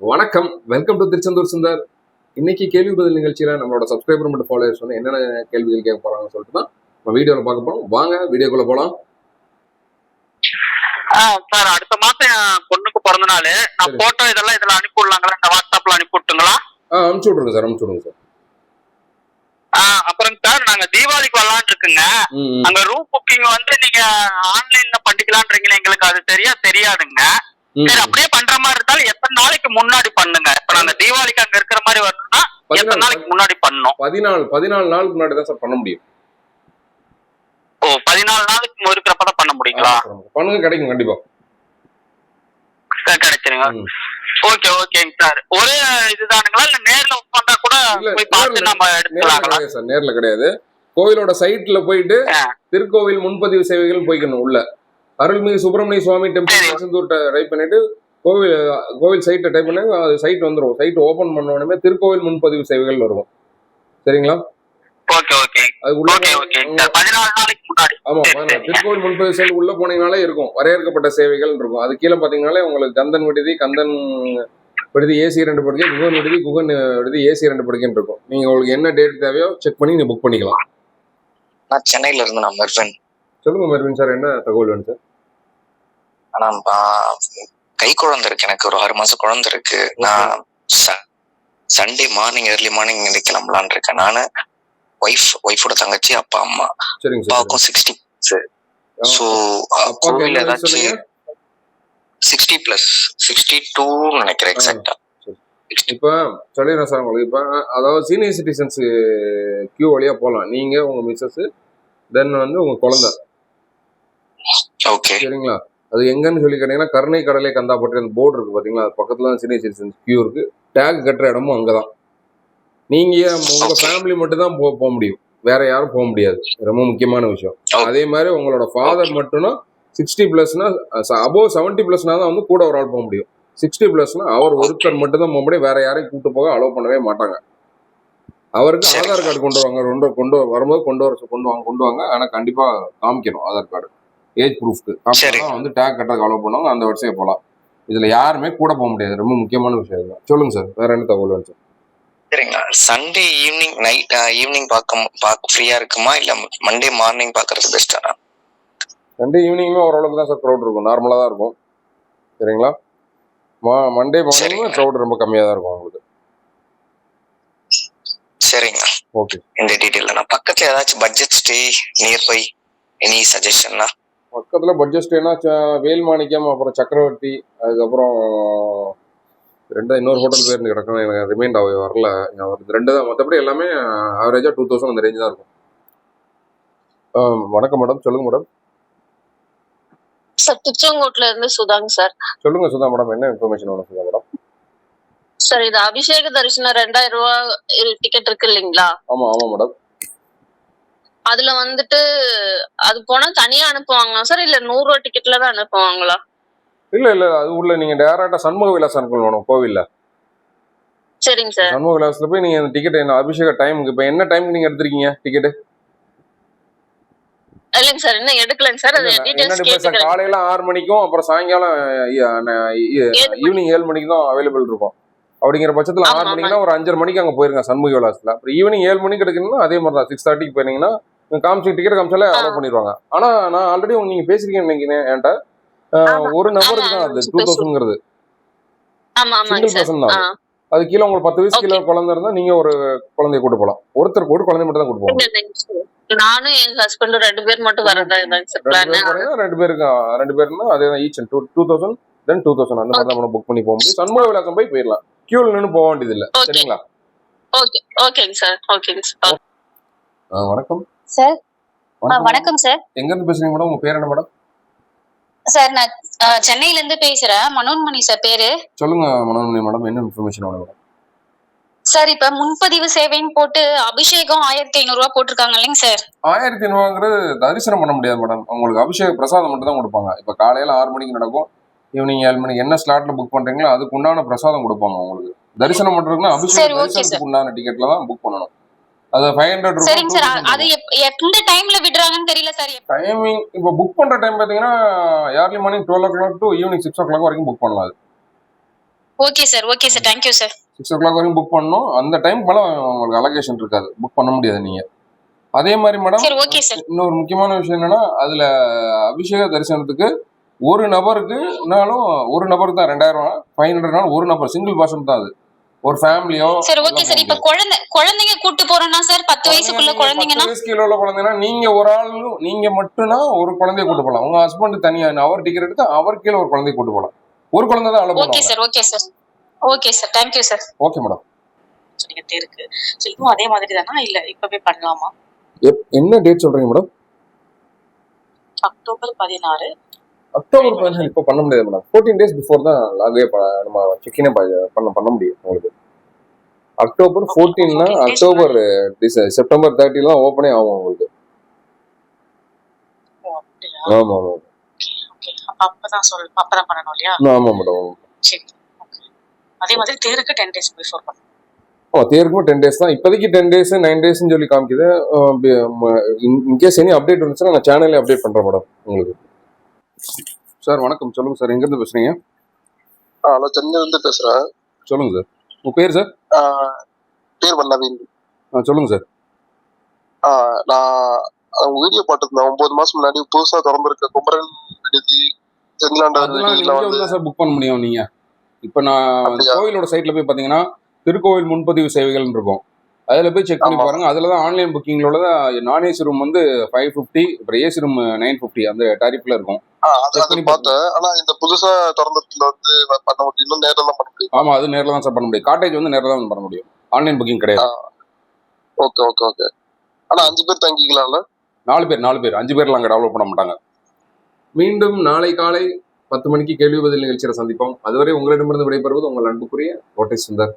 வணக்கம். Welcome to Tiruchendur Sundar. இன்னைக்கு கேள்வி பதில் நிகழ்ச்சியில நம்மளோட சப்ஸ்கிரைபர் மற்றும் ஃபாலோவர்ஸ் வந்து என்னென்ன கேள்விகள் கேட்க போறாங்கன்னு சொல்லிட்டு தான் நம்ம வீடியோல பார்க்க போறோம். வாங்க வீடியோக்குள்ள போலாம். சார் அடுத்த மாசம் என் பொண்ணுக்கு பிறந்த நாள். நான். போட்டோ இதெல்லாம் இதுல அனுப்பி விடலாங்களா? இந்த வாட்ஸ்அப்ல அனுப்பி விட்டுங்களா ஆ அனுப்பிச்சு விட்ருங்க சார் அனுப்பிச்சு விடுங்க சார் ஆ அப்புறம் சார் நாங்க தீபாவளிக்கு வரலாம்னு இருக்குங்க. அங்க ரூம் புக்கிங் வந்து நீங்க ஆன்லைன்ல பண்ணிக்கலான்றீங்களா எங்களுக்கு. அது சரியா தெரியாதுங்க. சரி. அப்படியே பண்ற மாதிரி இருந்தாலும் எத்தனை நாளைக்கு முன்னாடி பண்ணுங்க? இப்ப நாங்க தீபாவளிக்கு அங்க இருக்கிற மாதிரி வரணும்னா எத்தனை நாளைக்கு முன்னாடி பண்ணணும்? பதினாலு பதினாலு நாளுக்கு முன்னாடி தான் சார் பண்ண முடியும். ஓ பதினாலு நாளுக்கு இருக்கிறப்பதான் பண்ண முடியுங்களா? பண்ணுங்க கிடைக்கும் கண்டிப்பா. சார் கிடைச்சிருங்க. ஓகே ஓகேங்க சார். ஒரே இதுதானுங்களா? இல்ல நேர்ல வந்தா கூட போய் பார்த்து நம்ம கிடையாது சார் நேர்ல கிடையாது. கோவிலோட சைட்ல போயிட்டு. திருக்கோவில் முன்பதிவு சேவைகள் போய்க்கணும் உள்ள. அருள்மிகு சுப்பிரமணிய சுவாமி டெம்பிள். திருச்செந்தூர் டைப் பண்ணிட்டு கோவில் கோவில் சைட்டை டைப் பண்ணி அது சைட் வந்துரும். சைட் ஓபன் பண்ண உடனே திருக்கோவில் முன்பதிவு சேவைகள் வரும் சரிங்களா. திருக்கோவில் முன்பதிவு சேவை உள்ள போனீங்கனாலே இருக்கும். வரையறுக்கப்பட்ட சேவைகள் இருக்கும். அது கீழே பாத்தீங்கன்னாலே உங்களுக்கு கந்தன் விடுதி கந்தன் விடுதி ஏசி ரெண்டு படுக்கை குகன் விடுதி குகன் விடுதி ஏசி ரெண்டு படுக்கைன்னு இருக்கும். நீங்க உங்களுக்கு என்ன டேட் தேவையோ செக் பண்ணி நீங்க புக் பண்ணிக்கலாம். நான் சென்னையில இருந்து நான் மெர்வன் சொல்லுங்க மெர்வின் சார் என்ன தகவல் வேணும் சார்? ஆனா ஆ, கை குழந்தை இருக்கு எனக்கு ஒரு ஆறு மாசம் குழந்தை இருக்கு. நான் சண்டே மார்னிங் ஏர்லி மார்னிங் இங்க கிளம்பலான் இருக்கேன். நானு ஒய்ஃப் ஒய்ஃபோட தங்கச்சி அப்பா அம்மா. அப்பாவுக்கும் சிக்ஸ்டி ஸோ கோவில் ஏதாச்சும்? சிக்ஸ்டி பிளஸ் சிக்ஸ்டி டூன்னு நினைக்கிறேன் எக்ஸாக்டா இப்ப சொல்லிடுறேன் சார் உங்களுக்கு. இப்ப அதாவது சீனியர் சிட்டிசன்ஸ் கியூ வழியா போகலாம் நீங்க உங்க மிஸ்ஸஸ் தென் வந்து உங்க குழந்தை. சரிங்களா? அது எங்கன்னு சொல்லி கேட்டீங்கன்னா கருணை கடலை கந்தாப்பட்டு அந்த போர்டு இருக்கு பாத்தீங்களா? அது பக்கத்துல தான் சீனியர் சிட்டிசன்ஸ் கியூ இருக்கு. டேக் கட்டுற இடமும் அங்கதான். நீங்க உங்க. ஃபேமிலி மட்டும் தான் போக போக முடியும். வேற யாரும் போக முடியாது. ரொம்ப முக்கியமான விஷயம். அதே மாதிரி உங்களோட ஃபாதர் மட்டும்தான் சிக்ஸ்டி பிளஸ்னா அபோவ் செவன்டி பிளஸ்னா தான் வந்து கூட ஒரு ஆள் போக முடியும். சிக்ஸ்டி பிளஸ்னா அவர் ஒருத்தர் மட்டும் தான் போக முடியும். வேற யாரையும் கூட்டு போக அலோவ் பண்ணவே மாட்டாங்க. அவருக்கு. ஆதார் கார்டு கொண்டு வாங்க ரெண்டு கொண்டு வரும்போது கொண்டு வர கொண்டு வாங்க கொண்டு வாங்க. ஆனா கண்டிப்பா காமிக்கணும். ஆதார் கார்டு ஏஜ் ப்ரூஃப்க்கு. காமிச்சா வந்து டேக் கட்டுறதுக்கு அலோவ் பண்ணுவாங்க அந்த வருஷம் போகலாம் இதுல யாருமே கூட போக முடியாது. ரொம்ப முக்கியமான விஷயம் இதுதான் சொல்லுங்க சார் வேற என்ன தகவல் வேணும் சார் சரிங்களா. சண்டே ஈவினிங் நைட் ஈவினிங் பார்க்க பார்க்க ஃப்ரீயா இருக்குமா? இல்ல மண்டே மார்னிங் பாக்குறது பெஸ்டா ரெண்டு ஈவினிங்குமே ஓரளவுக்கு தான் சார் க்ரௌட் இருக்கும். நார்மலாக தான் இருக்கும். சரிங்களா? மா மண்டே மார்னிங் சரிங்க. க்ரௌட் ரொம்ப கம்மியாக தான் இருக்கும் உங்களுக்கு. சரிங்களா. ஓகே இந்த டீட்டெயில் நான் பக்கத்துல ஏதாச்சும் பட்ஜெட் ஸ்டே நியர்பை எனி சஜஷன்னா பக்கத்தில் பட்ஜெட் ஸ்டேனா வேல்மாணிக்கம் அப்புறம் சக்கரவர்த்தி அதுக்கப்புறம் ரெண்டு இன்னொரு ஹோட்டல் பேர் கிடக்கும். எனக்கு ரிமைண்ட் ஆகி வரல. ரெண்டு தான். மற்றபடி எல்லாமே ஆவரேஜாக டூ தௌசண்ட் அந்த ரேஞ்ச் தான் இருக்கும். ஆ, வணக்கம் மேடம் சொல்லுங்க மேடம் சார் திருச்செங்கோட்ல இருந்து சுதாங்க சார். சொல்லுங்க சுதா மேடம் என்ன இன்ஃபர்மேஷன் வேணும் சுதா மேடம் சார் இது அபிஷேக தரிசனம் ரெண்டாயிரம் ரூபாய் டிக்கெட் இருக்கு இல்லைங்களா? ஆமாம் ஆமாம் மேடம் அதுல வந்துட்டு அது போனா தனியா அனுப்புவாங்களா சார்? இல்ல நூறு ரூபாய் டிக்கெட்ல தான் அனுப்புவாங்களா? இல்லை இல்லை. அது உள்ள நீங்கள் டேரெக்டாக சண்முக விலாசம் மேடம் கோவிலில். சரிங்க சார். சண்முக விலாசத்தில் போய் நீங்கள் அந்த டிக்கெட் என்ன அபிஷேக டைமுக்கு இப்போ என்ன டைமுக்கு நீங்கள் எடுத்திருக்கீங்க டிக்கெட்டு இல்லைங்க சார் இன்னும் எடுக்கலைங்க சார். அது டீடைல்ஸ் கேட்டுக்கிறேன். காலையில ஆறு மணிக்கும் அப்புறம் சாயங்காலம் ஈவினிங் ஏழு மணிக்கு தான் அவைலபிள் இருக்கும். அப்படிங்கிற பட்சத்துல ஆறு மணிக்குனா ஒரு அஞ்சரை மணிக்கு அங்க போயிருங்க சண்முக விலாசத்துல. அப்புறம் ஈவினிங் ஏழு மணிக்கு எடுக்கணும்னா அதே மாதிரி தான் சிக்ஸ் தேர்ட்டிக்கு போயிருந்தீங்கன்னா காமிச்சு டிக்கெட் காமிச்சாலே ஆ. அலோவ் பண்ணிடுவாங்க ஆனா நான் ஆல்ரெடி நீங்க பேசிருக்கீங்க நினைக்கிறேன் என்கிட்ட. ஒரு நபருக்கு தான் அது டூ தௌசண்ட்ங்கிறது சிங்கிள் பர்சன் தான். அது கீழே உங்களுக்கு பத்து வயசு. கீழே குழந்தை இருந்தா நீங்க ஒரு குழந்தைய கூட்டு போகலாம் ஒருத்தருக்கு ஒரு குழந்தை மட்டும் தான் கூட்டு போகலாம். நானும் எங்க ஹஸ்பண்டும் ரெண்டு பேர் மட்டும் வரதா இதாங்க சார் ரெண்டு பேருக்கு ரெண்டு பேருன்னா அதே தான் each two two thousand then two thousand அந்த மாதிரி தான் புக் பண்ணி போக முடியும். சண்முக விலாசம் போய் போயிடலாம். கியூல நின்று போக வேண்டியது இல்லை. சரிங்களா? ஓகே ஓகேங்க சார் ஓகேங்க சார் வணக்கம். சார் வணக்கம் சார். எங்க இருந்து பேசுறீங்க மேடம்? உங்க பேர் என்ன மேடம்? சார் நான் சென்னையில இருந்து பேசுறேன். மனோன்மணி சார் பேரு. சொல்லுங்க மனோன்மணி மேடம் என்ன இன்ஃபர்மேஷன் வேணும் மேடம்? சார் இப்ப முன்பதிவு சேவைன்னு போட்டு அபிஷேகம் ஆயிரத்தி ஐநூறு ரூபாய் போட்டிருக்காங்க இல்லைங்க சார்? ஆயிரத்தி ஐநூறுங்கிறது தரிசனம் பண்ண முடியாது மேடம். உங்களுக்கு அபிஷேக பிரசாதம் மட்டும் தான் கொடுப்பாங்க. இப்போ காலையில ஆறு மணிக்கு நடக்கும் ஈவினிங் ஏழு மணிக்கு என்ன ஸ்லாட்ல புக் பண்றீங்களோ அதுக்கு உண்டான பிரசாதம் கொடுப்பாங்க உங்களுக்கு. தரிசனம் பண்றதுக்குன்னா அபிஷேக சரி, okay, தரிசனத்துக்கு உண்டான டிக்கெட்ல தான் புக் பண்ணணும். அது ஃபைவ் ஹண்ட்ரட் சரிங்க சார் அது எந்த டைம்ல விடுறாங்கன்னு தெரியல சார் டைமிங் இப்போ புக் பண்ற டைம் பார்த்தீங்கன்னா early morning twelve o'clock to evening six o'clock வரைக்கும் புக் பண்ணலாம் அது. Okay sir okay sir thank you sir six o'clock வரைக்கும் புக் பண்ணணும். அந்த டைம் மேலே உங்களுக்கு அலகேஷன் இருக்காது. புக் பண்ண முடியாது நீங்கள் அதே மாதிரி மேடம் ஓகே சார் இன்னொரு முக்கியமான விஷயம் என்னன்னா அதுல அபிஷேக தரிசனத்துக்கு ஒரு நபருக்குனாலும் ஒரு நபருக்கு தான் ரெண்டாயிரம் ஃபைவ் ஹண்ட்ரட்னாலும் ஒரு நபர் சிங்கிள் பர்சன் தான் அது. ஒரு ஃபேமிலியோ சரி ஓகே சார் இப்ப குழந்தை குழந்தைங்க கூட்டு போறோம்னா சார் பத்து வயசுக்குள்ள குழந்தைங்கன்னா? வயசு உள்ள குழந்தைனா நீங்க ஒரு ஆள் நீங்க மட்டும்னா ஒரு குழந்தைய கூட்டு போகலாம் உங்க ஹஸ்பண்ட் தனியா அவர் டிக்கெட் எடுத்து அவர் கீழே ஒரு குழந்தைய கூட்டு போகலாம் ஒரு குழந்தை தான் hello okay sir okay sir okay sir thank you sir okay madam சொன்னீங்க தேருக்கு ஸோ இதுவும் அதே மாதிரி தானா இல்ல இப்பவே பண்ணலாமா? என்ன டேட் சொல்றீங்க மேடம் அக்டோபர் பதினாறு. அக்டோபர் பதினேழு இப்போ பண்ண முடியாது மேடம் ஃபோர்டீன் டேஸ் பிஃபோர் தான் லாகவே நம்ம செக்கினே பண்ண பண்ண முடியும் உங்களுக்கு. அக்டோபர் ஃபோர்டீன்னா 14 days அக்டோபர் டிச- செப்டம்பர் தேர்ட்டிலாம் ஓப்பனே ஆகும் உங்களுக்கு. ஆமா ஆமா. ஓகே அப்பதான் சொல் அப்பதான் பண்ணணும் இல்லையா? ஆமா மேடம் சரி ஓகே அதே மாதிரி தேருக்கு டென் டேஸ் பிஃபோர் பண்ணணும் ஓ தேருக்கும் டென் டேஸ் தான். இப்போதைக்கு டென் டேஸ் நைன் டேஸ்னு சொல்லி காமிக்குது. இன்கேஸ் எனி அப்டேட் வந்துச்சுன்னா நான் சேனல்லே அப்டேட் பண்றேன் மேடம் உங்களுக்கு. சார் வணக்கம். சொல்லுங்க சார். எங்கேருந்து பேசுறீங்க? ஆ ஹலோ சென்னையில இருந்து பேசுறேன். சொல்லுங்க சார். உங்க பேர் சார் பேர் வல்லவீன் ஆ சொல்லுங்க சார் நான் உங்க வீடியோ பார்த்துருந்தேன் ஒன்பது மாசம் முன்னாடி புதுசா திறந்திருக்க குமரன் வந்து சார் புக் பண்ண முடியும் நீங்க? இப்போ நான்? கோயிலோட சைட்ல போய் பாத்தீங்கன்னா திருக்கோவில் முன்பதிவு சேவைகள் இருக்கும். அதுல போய் செக் பண்ணி. பாருங்க. அதுல தான் ஆன்லைன் புக்கிங்களோட நான் ஏசி ரூம் வந்து ஃபைவ் ஃபிஃப்டி அப்புறம் ஏசி ரூம் நைன் ஃபிஃப்டி அந்த டாரிஃப்ல இருக்கும். ஆமா அது நேரில் தான் சார் பண்ண முடியும். காட்டேஜ் வந்து நேரில் தான் பண்ண முடியும். ஆன்லைன் புக்கிங் கிடையாது. ஓகே ஓகே ஓகே ஆனா அஞ்சு பேர் தங்கிக்கலாம்ல? நாலு பேர் நாலு பேர். அஞ்சு பேர்லாம் அங்கே டெவலப் பண்ண மாட்டாங்க. மீண்டும் நாளை காலை பத்து மணிக்கு கேள்வி பதில் நிகழ்ச்சியில் சந்திப்போம். அதுவரை உங்களிடமிருந்து விடைபெறுவது உங்கள் அன்புக்குரிய கோட்டை சுந்தர்.